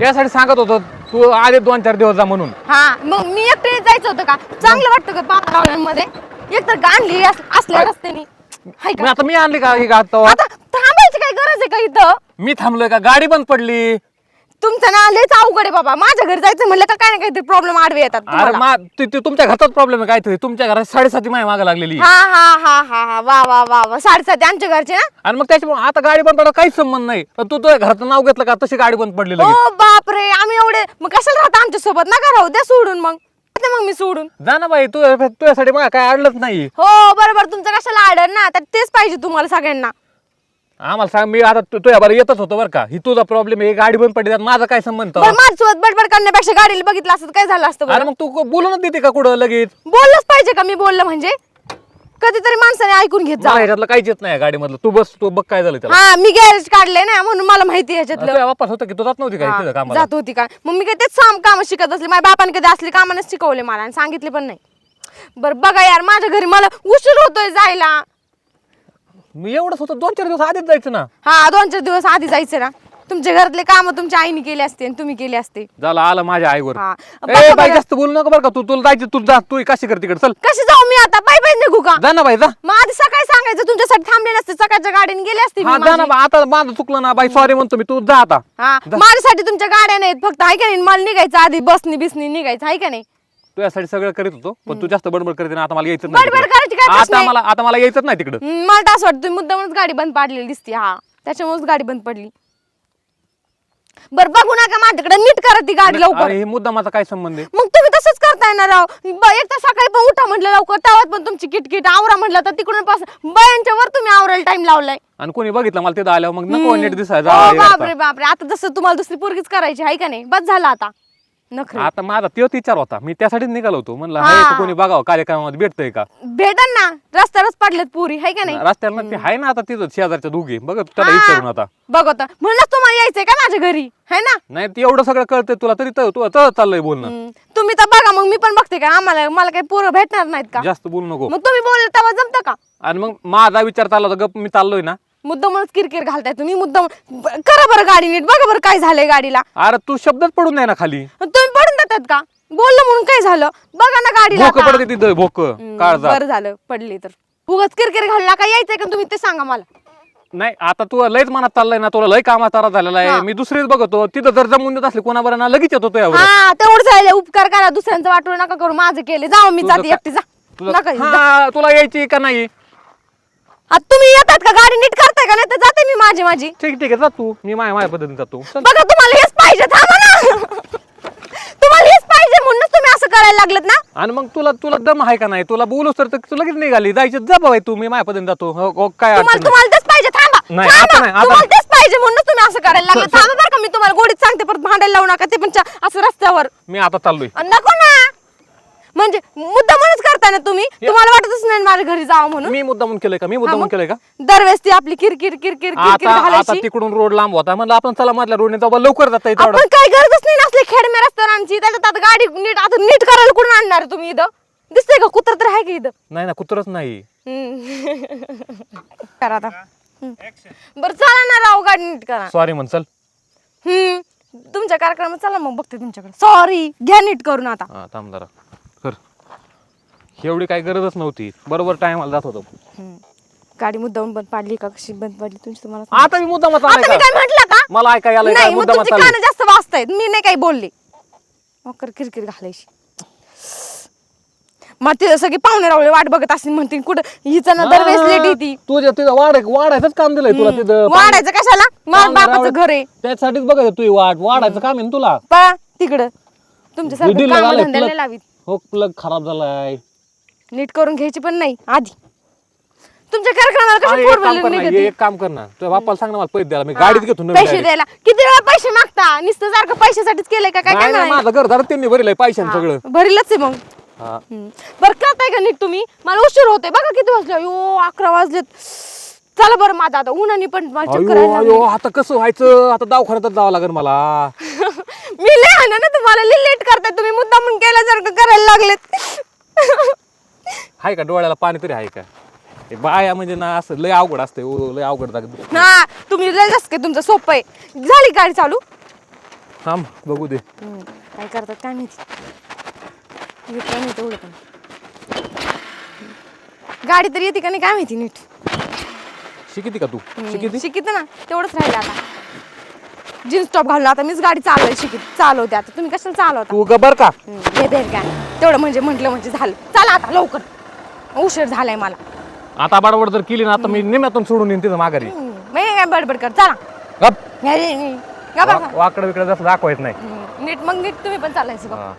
त्यासाठी सांगत होतो तू आले दोन चार दिवस जा म्हणून. हा मग मी एकटे जायचं होतं का? चांगलं वाटतं का पावसाळ्यामध्ये एक तर गाणली असल्या रस्त्याने. हाय मग का? आता मी आणली का ही गात आता थांबायची काय गरज आहे का इथं? मी थांबलोय का? गाडी बंद पडली. तुमचं ना लयच अवघड आहे बाबा. माझ्या घरी जायचं म्हणलं का काय ना काहीतरी प्रॉब्लेम आडवे येतात अरे तुम्हाला. मा ते- ते तुमच्या घराचाच प्रॉब्लेम आहे काहीतरी तुमच्या घरात साडेसाती माय मागे लागलेली हा हा हा हा हा. वा वा वा वा. साडेसात आमच्या घरचे ना? आणि मग त्याच्यामुळे आता गाडी बंद पडला काहीच संबंध नाही. पण तू तुझ्या घराचं नाव घेतलं का? तशी गाडी बंद पडली लगेच. ओ बापरे. आम्ही एवढे मग कशाला राहता आमच्यासोबत? नका राहू द्या सोडून मग. येते मग मी सोडून. जा ना बाई तू तुझ्यासाठी मला काय अडलंच नाही हो बरोबर. तुमचं कशाला आडर ना? तर तेच पाहिजे तुम्हाला सगळ्यांना. आम्हाला सांग मी आता तु- तुझ्या बरं येतच होतो बरं का. ही तुझा प्रॉब्लेम आहे गाडी बंद पडली त्यात माझा काय संबंध? बरं माझ्यासोबत बडबड करण्यापेक्षा गाडीला बघितलं असतं काय झालं असतं अरे बरं? मग तू बोलूनच देते का कुठं लगेच? बोललंच पाहिजे का मी बोललं म्हणजे? कधीतरी माणसाने ऐकून घेत जा. मला ह्याच्यातलं काहीच येत नाही गाडीमधलं. तू बस तू बघ काय झालं त्याला. हा मी गॅरेज काढलंय ना म्हणून मला माहिती आहे ह्याच्यातलं तुझ्या वापस होतं की तू जात नव्हती का हा, तिथं कामाला? जात होती का? मग मी काय तेच साम काम शिकत असले माझ्या बापाने कधी असले कामानेच शिकवले मला आणि सांगितले पण नाही. बरं बघा यार माझ्या घरी मला उशीर होतोय जायला. मी एवढंच होतं दोन चार दिवस आधीच जायचं ना. हा दोन चार दिवस आधी जायचं ना. तुमच्या घरातले काम तुमच्या आईने केले असते आणि तुम्ही केले असते. झालं आलं माझ्या आईवर. हा. ए बघा, बाई बघा. जास्त बोलू नका बरं का. तू तुला जायचं तू जा तू काशी कर तिकडे चल. कशी जाऊ मी आता? पाय पाय निघू का? जा ना बाई जा. मग आधी सकाळी सांगायचं तुमच्यासाठी थांबले नसते सकाळच्या गाडीने गेले असते मी हा जा ना माझी. बा. आता माझं चुकलं ना बाई सॉरी म्हणतो मी. तू जा आता. हा. माझ्यासाठी तुमच्या गाड्या नाहीत फक्त हाय का नाही मला निघायचं आधी बसनी बिसनी निघायचं हाय का नाही? तुझ्यासाठी सगळं करीत होतो पण तू जास्त बडबड करते ना आता मला यायचं बडबड. करायची काय प्रश्न आता आहे? मला आता मला यायचंच नाही तिकडं. हम्म, मला तर असं वाटतं तुम्ही मुद्दामच गाडी बंद पाडलेली दिसते हा. त्याच्यामुळेच गाडी बंद पडली. बरं बघू नका माझ्याकडे नीट करा ती गाडी लवकर. अरे हे मुद्दा माझा काय संबंध आहे? मग तुम्ही तसंच करताय ना राव. ब- एक तर सकाळी पण उठा म्हटलं लवकर तेव्हाच पण तुमची किटकिट आवरा म्हटलं तर तिकडून पास बयांच्या वर तुम्ही आवरायला टाइम लावलाय. आणि कोणी बघितलं मला तिथं आल्यावर मग नको नीट दिसायचं हो, बापरे. बापरे. आता जसं तुम्हाला दुसरी पोरगीच करायची आहे का नाही? बस झालं आता. नखरे. आता माझा तोच विचार होता. मी त्यासाठीच निघालो होतो. म्हणलं हा. हाय कोणी बघावं कार्यक्रमात भेटतंय का? भेटन ना. रस्त्यावरच पडलेत पुरी आहे का नाही? रस्त्याला ते आहे ना आता तिथं शेजारच्या दोघी. बघ त्याला. विचारून आता. बघत. म्हणूनच तुम्हाला यायचंय का माझ्या घरी? है ना? नाही ते एवढं सगळं कळतंय तुला तरी तर तू तर चाललंय बोलणं. हम्म. तुम्ही तर बघा मग मी पण बघते का? आम्हाला मला काही पोरं भेटणार नाहीत का? जास्त बोलू नको. मग तुम्ही बोलले तेव्हा जमतं का? आणि मग माझा विचार चालला होता गप मी चाललोय ना. मुद्दामच किरकिर घालताय तुम्ही मुद्दाम ब- करा बरं गाडी नीट बघा बरं काय झालंय गाडीला. अरे तू शब्दच पडून नाही ना खाली. तुम्ही पडून देतात का? बोललं म्हणून काय झालं? बघा ना गाडीला भोक आता. पडते तिथं भोक. हम्म, काळजा बरं झालं पडली तर. उगाच किरकिर घालला का? यायचंय का तुम्ही? ते सांगा मला. नाही आता तू लयच मनात चाललाय ना तुला लय कामात तारा झालेला हा. आहे मी दुसरीच बघतो. तिथं जर जमून देत असले कोणाबरोबर ना लगेच येतो हा तेवढं झालं उपकार करा. दुसऱ्यांचं वाटू नका करू. माझं केले. जाऊ मी तुझं जाते. काय- एकटी जा. तुला नका येऊ, जा. हा तुला यायची का नाही? आता तुम्ही येतात का? गाडी नीट करताय का? नाही तर जाते मी माझी माझी. ठीक ठीक आहे जा तू. मी माझ्या माझ्या पद्धतीने जातो. चल. बघा तुम्हाला हेच पाहिजे थांबा ना. तुम्हाला हेच पाहिजे म्हणूनच तुम्ही असं करायला लागलेत ना. आणि मग तुला तुला दम आहे का नाही? तुला बोलूस तर तू लगेच निघाली. जायचं जा बाबा तू. मी माझ्या पद्धतीने जातो. हो, हो, काय तुम्हाला अडचण नाही. तुम्हाला तेच पाहिजे थांबा. नाही, थांबा. आता नाही, आता तुम्हाला. तेच पाहिजे म्हणूनच तुम्ही असं करायला लागले. थांबा बरं का मी तुम्हाला गोडीत सांगते परत भांडायला लावू नका. ते पण चा- असं रस्त्यावर. मी आता चाललोय. नको ना. म्हणजे मुद्दा म्हणून करताय ना तुम्ही? तुम्हाला वाटतच नाही माझ्या घरी जावं म्हणून? मी मुद्दा म्हणून केलंय का? मी मुद्दा म्हणून केलंय का? दरवेळेस ती आपली किरकिर किरकिर किरकिर आता आता घालायची. तिकडून रोड लांब होता. म्हणलं आपण चला मधल्या रोडने जाऊ बा, लवकर जाता येतं आपण काय गरजच नाही नसले खेडमे रस्त्यावरांची त्याच्यात आता गाडी नीट आता नीट करायला कुठून आणणार तुम्ही इथं? दिसतंय का? कुत्र तर आहे का इथं? नाही ना कुत्रच नाही. हम्म. करा आता. हम्म. बरं चला ना राव गाडी नीट करा. सॉरी म्हण चल हम्म. तुमच्या कार्यक्रमात चला मग बघते तुमच्याकडे. सॉरी घ्या नीट करून आता. हा थांब जरा. एवढी काही गरजच नव्हती. बरोबर टायमाला जात होतो. हम्म. गाडी मुद्दाम बंद पाडली का? कशी बंद पडली? तुमची तुम्हाला. आता मी मुद्दा मत आता मी काय म्हटलं का? मला आलंय काय नाही मग मुद्दा तुमची मत कानं जास्त वाजतायत. मी नाही काही बोलले. मग कर किरकिर घालायची. मग ते सगळे पाहुणे रावळे वाट बघत असतील म्हणतील कुठं? हिचं ना दरवेळेस लेट येते. तुझ्या तिथं वाढ वाढायचंच काम दिलंय तुला तिथं. वाढायचं कशाला? माझ्या बापाचं घर आहे. त्यासाठीच बघायचं तू वाट. वाढायचं काम आहे ना तुला. पा तिकडं. तुमच्यासारखं दिलं काम झालंय, धंद्याला plug- लावीत. हो प्लग खराब झालाय. नीट करून घ्यायची पण नाही आधी. तुमच्या कार्यक्रमाला अरे, एक काम कर ना, व्हीलर एक काम कर ना तुझ्या बापाला सांग ना मला पैसे द्यायला मी गाडीत घेतो नवीन पैसे direct. द्यायला. किती वेळा पैसे मागता? नुसतं सारखं पैशासाठीच केलंय का काय? नाही काय माझं घर झालं त्यांनी भरलंय पैशाने सगळं. भरीलच आहे मग. हा. हम्म. बरं करताय का नीट तुम्ही? मला उशीर होते बघा किती वाजले. यो अकरा वाजलेत. चला बरं माझा आता उन्हाने पण मला चक्कर अयो. अयो आता कसं व्हायचं? आता दवाखान्यातच जावं लागेल मला. मी लय आहे ना तुम्हाला लय लेट करताय. तुम्ही मुद्दा म्हणून केल्यासारखं करायला लागलेत. आहे का? डोळ्याला पाणी तरी आहे का? हे बाया म्हणजे ना असं लय अवघड असते लय अवघड जाग हा तुम्ही लय जास्त काय तुमचं सोपं आहे. झाली गाडी चालू? थांब बघू दे. हम्म, काय करतात काय माहिती. येत काय नाही तेवढं पण. गाडी तर येते का नाही काय माहिती नीट. शिकिती का तू? शिकिती? शिकित ना तेवढंच राहिलं आता. जीन्स टॉप घालून आता मीच गाडी चालवली शिकित चालवते आता. तुम्ही कशाला चालवता? तू गबर का? हम्म, हे बेर काय तेवढं म्हणजे म्हटलं म्हणजे झालं. चला आता लवकर. उशीर झालाय मला. आता बडबड जर केली ना आता मी निम्यातून सोडून येईन तिथं माघारी. हम्म, मी काय बडबड कर चला. गप. अरे, बरं? वाकडं विकडं जसं दाखवायचं नाही. नीट मग नीट तुम्ही पण चालायचं बघ हा.